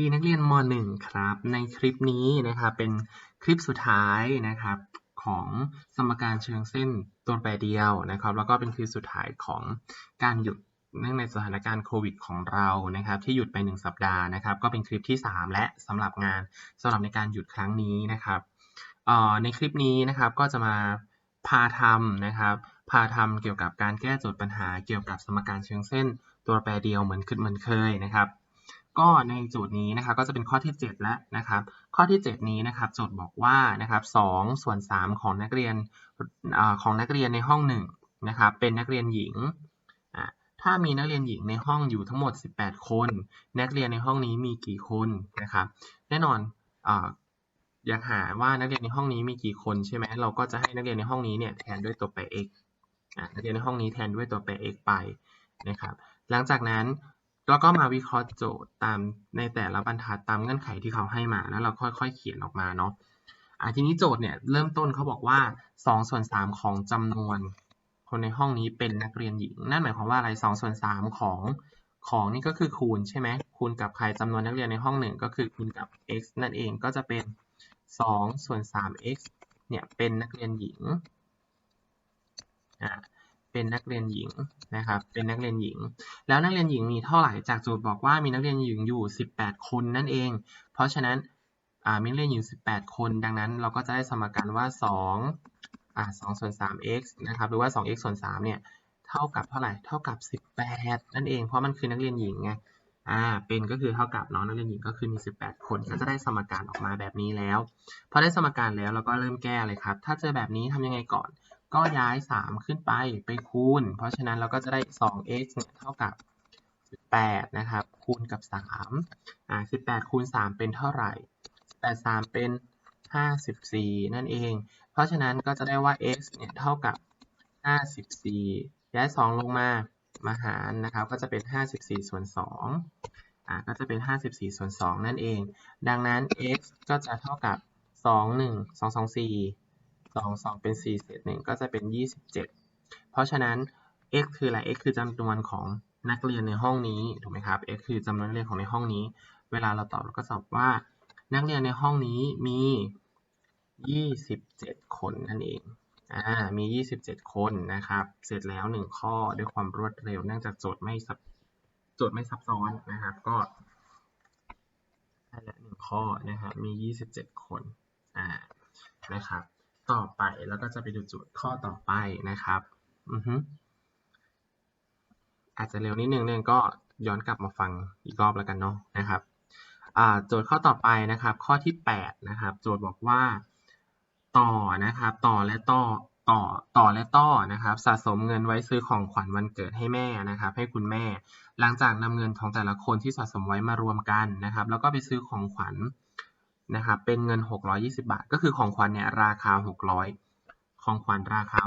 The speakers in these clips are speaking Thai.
ดีนักเรียนม .1 ครับ ในคลิปนี้นะครับเป็นคลิปสุดท้ายนะครับของสมการเชิงเส้นตัวแปรเดียวนะครับ แล้วก็เป็นคลิปสุดท้ายของการหยุดเนื่องในสถานการณ์โควิดของเรานะครับ ที่หยุดไป 1 สัปดาห์นะครับ ก็เป็นคลิปที่ 3 และสำหรับงานสำหรับในการหยุดครั้งนี้นะครับออในคลิปนี้นะครับก็จะมาพาทำนะครับ พาทำเกี่ยวกับการแก้โจทย์ปัญหาเกี่ยวกับสมการเชิงเส้นตัวแปรเดียวเหมือนขึ้นเหมือนเคยนะครับ ก็ในโจทย์นี้นะครับก็จะเป็นข้อที่ 7 แล้วนะครับ ข้อที่ 7 นี้นะครับโจทย์บอกว่านะครับ2ส่วน 3 ของนักเรียนอของนักเรียนในห้อง1นะครับเป็นนักเรียนหญิง ถ้ามีนักเรียนหญิงในห้องอยู่ทั้งหมด 18 คน นักเรียนในห้องนี้มีกี่คนนะครับ แน่นอนออยากหาว่านักเรียนในห้องนี้มีกี่คนใช่ไหมเราก็จะให้นักเรียนในห้องนี้เนี่ยแทนด้วยตัวแปร x อ่านักเรียนในห้องนี้แทนด้วยตัวแปร x ไปนะครับ หลังจากนั้น แล้วก็มาวิเคราะห์โจทย์ตามในแต่ละบรรทัดตามเงื่อนไขที่เขาให้มาแล้วเราค่อยๆ เขียนออกมาเนาะอ่าทีนี้โจทย์เนี่ยเริ่มต้นเขาบอกว่า2ส่วน3ของจำนวน คนในห้องนี้เป็นนักเรียนหญิง นั่นหมายความว่าอะไร2ส่วน3ของของนี่ก็คือคูณใช่ไหมคูณกับใครจำนวนนักเรียนในห้องหนึ่งก็คือคูณกับ x นั่นเองก็จะเป็น2ส่วน 3x เนี่ยเป็นนักเรียนหญิง เป็นนักเรียนหญิงนะครับ เป็นนักเรียนหญิง แล้วนักเรียนหญิงมีเท่าไหร่จากโจทย์บอกว่ามีนักเรียนหญิงอยู่ 18 คนนั่นเอง เพราะฉะนั้นอ่ามีนักเรียนหญิง 18 คน ดังนั้นเราก็จะได้สมการว่า2อ่า2ส่วน 3x นะครับ หรือว่า 2x ส่วน 3 เนี่ย เท่ากับเท่าไหร่ เท่ากับ 18 นั่นเอง เพราะมันคือนักเรียนหญิงไง อ่า เป็นก็คือเท่ากับเนาะนักเรียนหญิงก็คือมี 18 คน ก็จะได้สมการออกมาแบบนี้แล้ว พอได้สมการแล้วเราก็เริ่มแก้เลยครับ ถ้าเจอแบบนี้ทำยังไงก่อน ก็ย้าย 3 ขึ้นไปไปคูณ เพราะฉะนั้นเราก็จะได้ 2x เนี่ยเท่ากับ 18 นะครับ คูณกับ 3 อ่า 18 คูณ 3 เป็นเท่าไหร่ 18 3 เป็น 54 นั่นเอง เพราะฉะนั้นก็จะได้ว่า x เนี่ยเท่ากับ 54 ย้าย 2 ลงมามาหารนะครับ ก็จะเป็น 54 ส่วน 2 อ่า ก็จะเป็น 54 ส่วน 2 นั่นเอง ดังนั้น x ก็จะเท่ากับ 2 1 2 2 4 2 2เป็น4เศษ1ก็จะเป็น27เพราะฉะนั้น x คืออะไร x คือจำนวนของนักเรียนในห้องนี้ถูกไหมครับ x คือจำนวนนักเรียนของในห้องนี้ เวลาเราตอบเราก็ตอบว่า นักเรียนในห้องนี้มี 27 คนนั่นเองอ่ามี 27 คนนะครับ เสร็จแล้ว 1 ข้อด้วยความรวดเร็วเนื่องจากโจทย์ไม่ซับโจทย์ไม่ซับซ้อนนะครับ ก็ได้ละ1ข้อนะครับมี 27 คนอ่านะครับ ต่อไปแล้วก็จะไปดูโจทย์ข้อต่อไปนะครับอือฮึอาจจะเร็วนิดนึงเนี่ยก็ย้อนกลับมาฟังอีกรอบแล้วกันเนาะนะครับโจทย์ข้อต่อไปนะครับ ข้อที่ 8 นะครับ โจทย์บอกว่า ต่อนะครับ ต่อและต่อต่อต่อและต่อนะครับ สะสมเงินไว้ซื้อของขวัญวันเกิดให้แม่นะครับ ให้คุณแม่ หลังจากนำเงินของแต่ละคนที่สะสมไว้มารวมกันนะครับ แล้วก็ไปซื้อของขวัญ นะครับเป็นเงิน 620 บาท ก็คือของขวัญเนี่ยราคา 600 ของขวัญราคา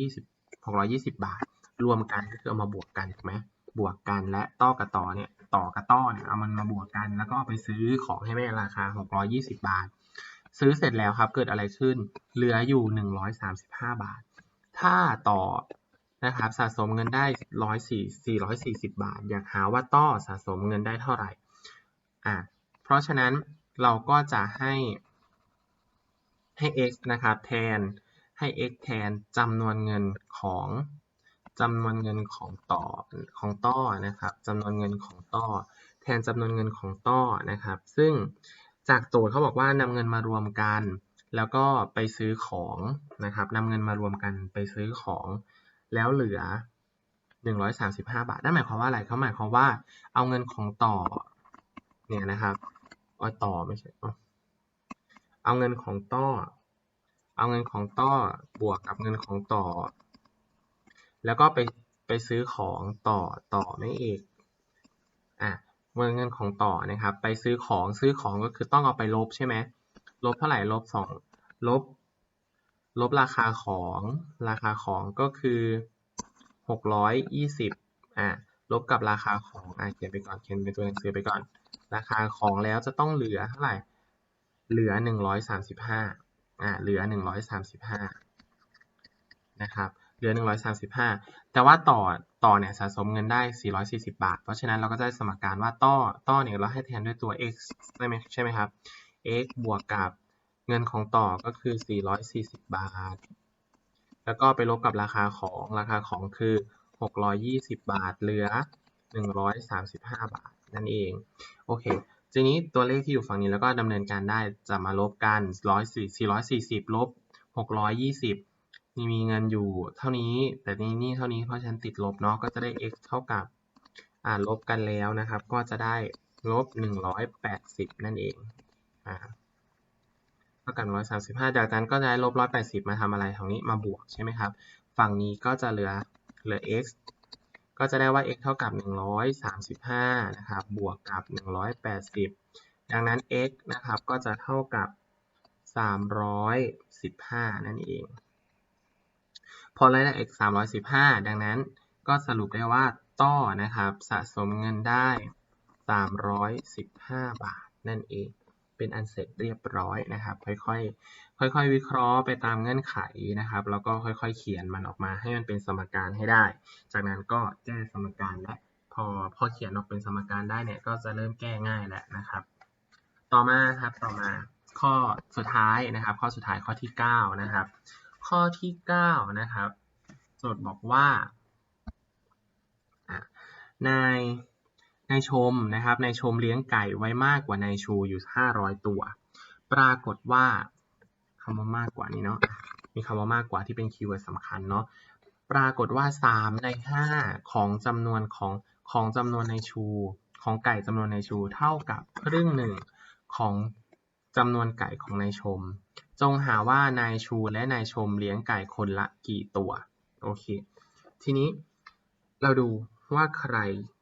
620 620 บาท รวมกันก็คือเอามาบวกกันถูกไหมบวกกันและต่อกับต่อเนี่ยต่อกับต่อเนี่ยเอามันมาบวกกัน แล้วก็เอาไปซื้อของให้แม่ราคา 620 บาท ซื้อเสร็จแล้วครับเกิดอะไรขึ้น เหลืออยู่ 135 บาท ถ้าต่อนะครับสะสมเงินได้104 440บาท อยากหาว่าต่อสะสมเงินได้เท่าไหร่อะเพราะฉะนั้น เราก็จะให้ให้ x นะครับแทนให้ x แทนจำนวนเงินของจำนวนเงินของต่อของต่อนะครับจำนวนเงินของต่อแทนจำนวนเงินของต่อนะครับ ซึ่งจากโจทย์เขาบอกว่านำเงินมารวมกัน แล้วก็ไปซื้อของนะครับนำเงินมารวมกันไปซื้อของแล้วเหลือ 135 บาทนั่นหมายความว่าอะไรเขาหมายความว่าเอาเงินของต่อเนี่ยนะครับ อต่อไม่ใช่เอาเงินของต่อเอาเงินของต่อบวกกับเงินของต่อ แล้วก็ไปไปซื้อของต่อต่อไม่เอกอะเงินเงินของต่อนะครับ ไปซื้อของซื้อของก็คือต้องเอาไปลบใช่ไหมลบเท่าไหร่ลบสองลบ ลบราคาของราคาของก็คือหกร้อยยี่สิบอะลบกับราคาของอะเขียนไปก่อนเขียนเป็นตัวหนังสือไปก่อน ราคาของแล้วจะต้องเหลือเท่าไหร่ เหลือหนึ่งร้อยสามสิบห้าอ่าเหลือหนึ่งร้อยสามสิบห้านะครับ เหลือ 135 แต่ว่าต่อต่อเนี่ยสะสมเงินได้ 440 บาท เพราะฉะนั้นเราก็จะได้สมการว่าต่อต่อเนี่ยเราให้แทนด้วยตัว x ใช่ไหมใช่ไหมครับ x บวกกับเงินของต่อก็คือ 440 บาท แล้วก็ไปลบกับราคาของราคาของคือ 620 บาท เหลือ 135 บาท นั่นเอง โอเคทีนี้ตัวเลขที่อยู่ฝั่งนี้แล้วก็ดำเนินการได้จะมาลบกัน440ลบ620มีมีเงินอยู่เท่านี้ แต่นี่นี่เท่านี้เพราะฉันติดลบเนาะก็จะได้ x เท่ากับอ่าลบกันแล้วนะครับ ก็จะได้ลบ180นั่นเองอ่าเท่ากับ135จากนั้นก็จะได้ลบ180มาทำอะไรทางนี้มาบวกใช่ไหมครับ ฝั่งนี้ก็จะเหลือเหลือ x ก็จะได้ว่า x เท่ากับ 135 นะครับ บวกกับ 180 ดังนั้น x นะครับ ก็จะเท่ากับ 315 นั่นเอง พอได้ x 315 ดังนั้นก็สรุปได้ว่าต้อนะครับ สะสมเงินได้ 315 บาท นั่นเอง เป็นอันเสร็จเรียบร้อยนะครับ ค่อยๆ ค่อยๆ วิเคราะห์ไปตามเงื่อนไขนะครับ แล้วก็ค่อยๆ เขียนมันออกมาให้มันเป็นสมการให้ได้ จากนั้นก็แก้สมการและพอพอเขียนออกเป็นสมการได้เนี่ยก็จะเริ่มแก้ง่ายแล้วนะครับ ต่อมาครับต่อมาข้อสุดท้ายนะครับ ข้อสุดท้ายข้อที่ 9 นะครับ ข้อที่ 9 นะครับโจทย์บอกว่านาย นายชมนะครับนายชมเลี้ยงไก่ไว้มากกว่านายชูอยู่ 500 ตัว ปรากฏว่าคำว่ามากกว่านี้เนาะมีคำว่ามากกว่าที่เป็นคีย์เวิร์ดสำคัญเนาะปรากฏว่า 3 ใน 5 ของจำนวนของของจำนวนในชู ของไก่จำนวนในชูเท่ากับครึ่งหนึ่งของจำนวนไก่ของนายชม จงหาว่านายชูและนายชมเลี้ยงไก่คนละกี่ตัว โอเค ทีนี้เราดู ว่าใคร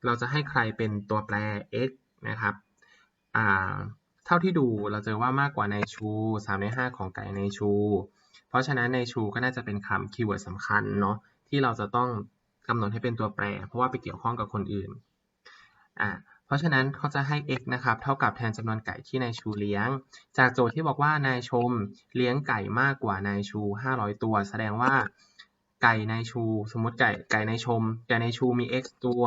เราจะให้ใครเป็นตัวแปร x นะครับเท่าที่ดูเราเจอว่ามากกว่าในชู3ใน 5 ของไก่ในชู เพราะฉะนั้นในชูก็น่าจะเป็นคำคีย์เวิร์ดสำคัญเนาะที่เราจะต้องกำหนดให้เป็นตัวแปร เพราะว่าไปเกี่ยวข้องกับคนอื่นอ่าเพราะฉะนั้นเขาจะให้ x นะครับเท่ากับแทนจำนวนไก่ที่นายชูเลี้ยง จากโจทย์ที่บอกว่านายชมเลี้ยงไก่มากกว่านายชู 500 ตัว แสดงว่า ไก่ในชู สมมติไก่ไก่ในชม ไก่ในชูมี x ตัว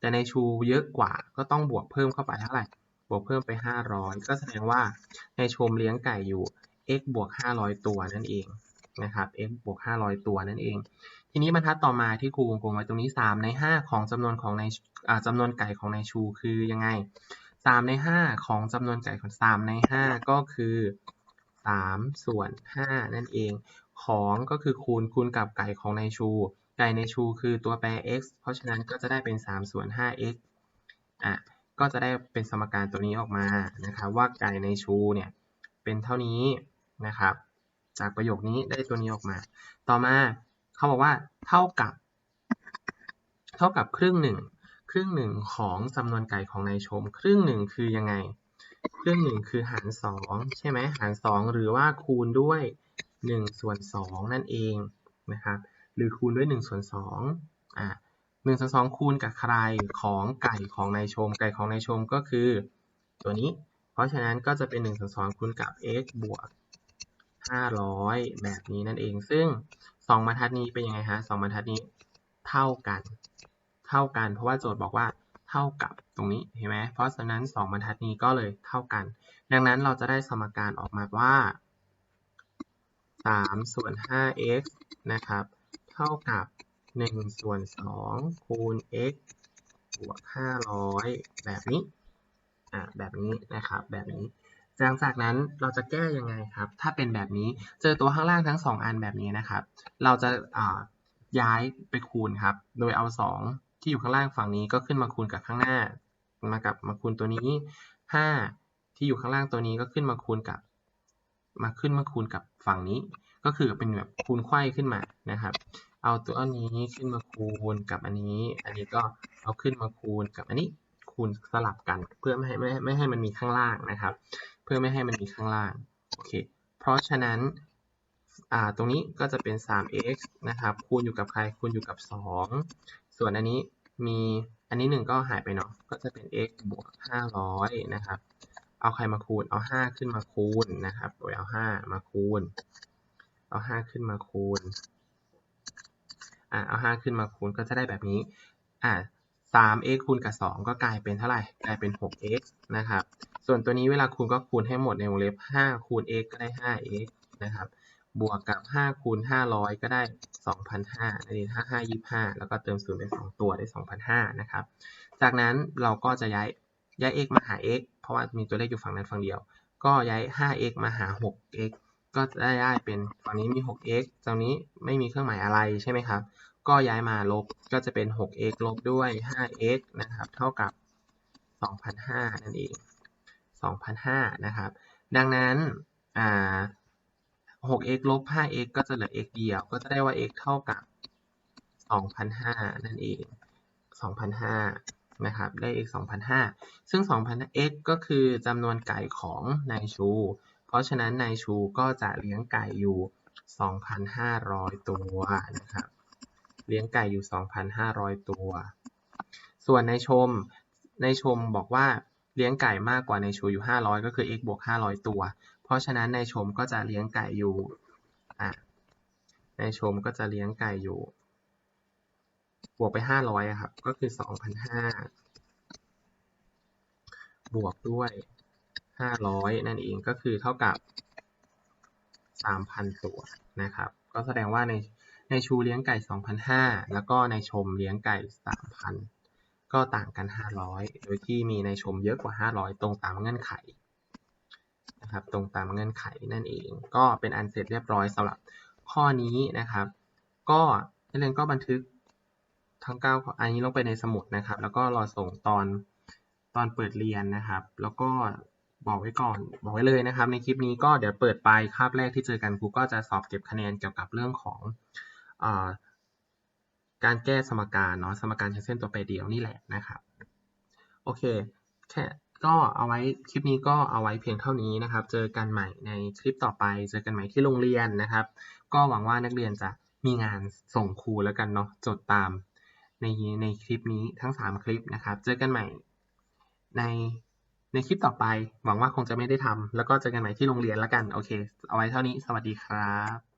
แต่ในชูเยอะกว่าก็ต้องบวกเพิ่มเข้าไปเท่าไหร่ บวกเพิ่มไป 500 ก็แสดงว่าในชมเลี้ยงไก่อยู่ x บวก 500 ตัวนั่นเองนะครับ x บวก 500 ตัวนั่นเอง ทีนี้บรรทัดต่อมาที่ครูวงกลมไว้ตรงนี้ 3 ใน 5 ของจำนวนของในจำนวนไก่ของในชูคือยังไง 3 ใน 5 ของจำนวนไก่ของ 3 ใน 5 ก็คือ3ส่วน5นั่นเอง ของก็คือคูณคูณกับไก่ของในชู ไก่ในชูคือตัวแปร x เพราะฉะนั้นก็จะได้เป็น3ส่วน 5x อะก็จะได้เป็นสมการตัวนี้ออกมานะครับว่าไก่ในชูเนี่ยเป็นเท่านี้นะครับ จากประโยคนี้ได้ตัวนี้ออกมา ต่อมาเขาบอกว่าเท่ากับ เท่ากับครึ่งหนึ่งครึ่งหนึ่งของจำนวนไก่ของนายชม ครึ่งหนึ่งคือยังไง ครึ่งหนึ่งคือหารสองใช่ไหมหารสองหรือว่าคูณด้วย 1ส่วน2นั่นเองนะครับหรือคูณด้วย1ส่วน2อ่า1ส่วน2คูณกับใครของไก่ของนายชม ไก่ของนายชมก็คือ ตัวนี้ เพราะฉะนั้นก็จะเป็น1ส่วน2คูณกับ x บวก 500 แบบนี้นั่นเอง ซึ่ง 2บรรทัดนี้เป็นยังไงฮะ2บรรทัดนี้เท่ากัน เท่ากัน เพราะว่าโจทย์บอกว่าเท่ากับตรงนี้เห็นไหมเพราะฉะนั้น 2 บรรทัดนี้ก็เลยเท่ากัน ดังนั้นเราจะได้สมการออกมาว่า 3 ส่วน 5x นะครับ เท่ากับ 1 ส่วน 2 คูณ x บวก 500 แบบนี้ อ่า แบบนี้นะครับ แบบนี้หลังจากนั้นเราจะแก้ยังไงครับ ถ้าเป็นแบบนี้ เจอตัวข้างล่างทั้ง 2 อันแบบนี้นะครับ เราจะอ่าย้ายไปคูณครับ โดยเอา 2 ที่อยู่ข้างล่างฝั่งนี้ก็ขึ้นมาคูณกับข้างหน้า มากับมาคูณตัวนี้ 5 ที่อยู่ข้างล่างตัวนี้ก็ขึ้นมาคูณกับ มาขึ้นมาคูณกับฝั่งนี้ ก็คือเป็นแบบคูณไข้ขึ้นมานะครับ เอาตัวนี้ขึ้นมาคูณกับอันนี้ อันนี้ก็เอาขึ้นมาคูณกับอันนี้คูณสลับกัน เพื่อไม่ให้ไม่ไม่ให้มันมีข้างล่างนะครับ เพื่อไม่ให้มันมีข้างล่างโอเค เพราะฉะนั้นอ่าตรงนี้ก็จะเป็น 3x นะครับ คูณอยู่กับใคร คูณอยู่กับ 2 ส่วนอันนี้มี อันนี้ 1 ก็หายไปเนาะ ก็จะเป็น x บวก 500 นะครับ เอาใครมาคูณ เอาห้าขึ้นมาคูณนะครับ โดยเอาห้ามาคูณ เอาห้าขึ้นมาคูณ อะเอา5ขึ้นมาคูณก็จะได้แบบนี้ อะ 3x คูณกับ2ก็กลายเป็นเท่าไหร่ กลายเป็น 6x นะครับ ส่วนตัวนี้เวลาคูณก็คูณให้หมดในวงเล็บ5คูณ x ก็ได้ 5x นะครับ บวกกับ5คูณ500ก็ได้2,500อันนี้5 5 25แล้วก็เติม0ไป2ตัวได้2,500นะครับ จากนั้นเราก็จะย้ายย้าย x มาหา x เพราะว่ามีตัวเลขอยู่ฝั่งนั้นฝั่งเดียว ก็ย้าย 5x มาหา 6x ก็ได้ได้เป็นฝั่งนี้มี 6x ตรงนี้ไม่มีเครื่องหมายอะไรใช่ไหมครับ ก็ย้ายมาลบก็จะเป็น 6x ลบด้วย 5x นะครับ เท่ากับ 2,500 นั่นเอง 2,500 นะครับ ดังนั้นอ่า 6x ลบ 5x ก็จะเหลือ x เดียว ก็จะได้ว่า x เท่ากับ 2,500 นั่นเอง 2,500 นะครับ ได้ x 2,500ซึ่ง2,000 x ก็คือจำนวนไก่ของนายชู เพราะฉะนั้นนายชูก็จะเลี้ยงไก่อยู่ 2,500 ตัวนะครับ เลี้ยงไก่อยู่ 2,500 ตัว ส่วนนายชมนายชมบอกว่าเลี้ยงไก่มากกว่านายชูอยู่ 500 ก็คือ x บวก 500 ตัว เพราะฉะนั้นนายชมก็จะเลี้ยงไก่อยู่อะนายชมก็จะเลี้ยงไก่อยู่ บวกไป500อะครับ ก็คือ2,500บวกด้วย500นั่นเองก็คือเท่ากับ3,000ตัวนะครับ ก็แสดงว่าในในชูเลี้ยงไก่2,500แล้วก็ในชมเลี้ยงไก่3,000ก็ต่างกัน500โดยที่มีในชมเยอะกว่า500ตรงตามเงื่อนไขนะครับตรงตามเงื่อนไขนั่นเอง ก็เป็นอันเสร็จเรียบร้อยสำหรับข้อนี้นะครับ ก็นักเรียนก็บันทึก ทั้ง9ข้ออันนี้ลงไปในสมุดนะครับ แล้วก็รอส่งตอนตอนเปิดเรียนนะครับ แล้วก็บอกไว้ก่อน บอกไว้เลยนะครับ ในคลิปนี้ก็เดี๋ยวเปิดไปคาบแรกที่เจอกันครูก็จะสอบเก็บคะแนนเกี่ยวกับเรื่องของอการแก้สมการเนาะสมการใช้เส้นตัวแปรเดียวนี่แหละนะครับ โอเคแค่ก็เอาไว้คลิปนี้ก็เอาไว้เพียงเท่านี้นะครับ เจอกันใหม่ในคลิปต่อไป เจอกันใหม่ที่โรงเรียนนะครับ ก็หวังว่านักเรียนจะมีงานส่งครูแล้วกันเนาะจดตาม ในในคลิปนี้ทั้ง 3 คลิปนะครับ เจอกันใหม่ในในคลิปต่อไป หวังว่าคงจะไม่ได้ทำแล้วก็เจอกันใหม่ที่โรงเรียนแล้วกัน โอเค เอาไว้เท่านี้ สวัสดีครับ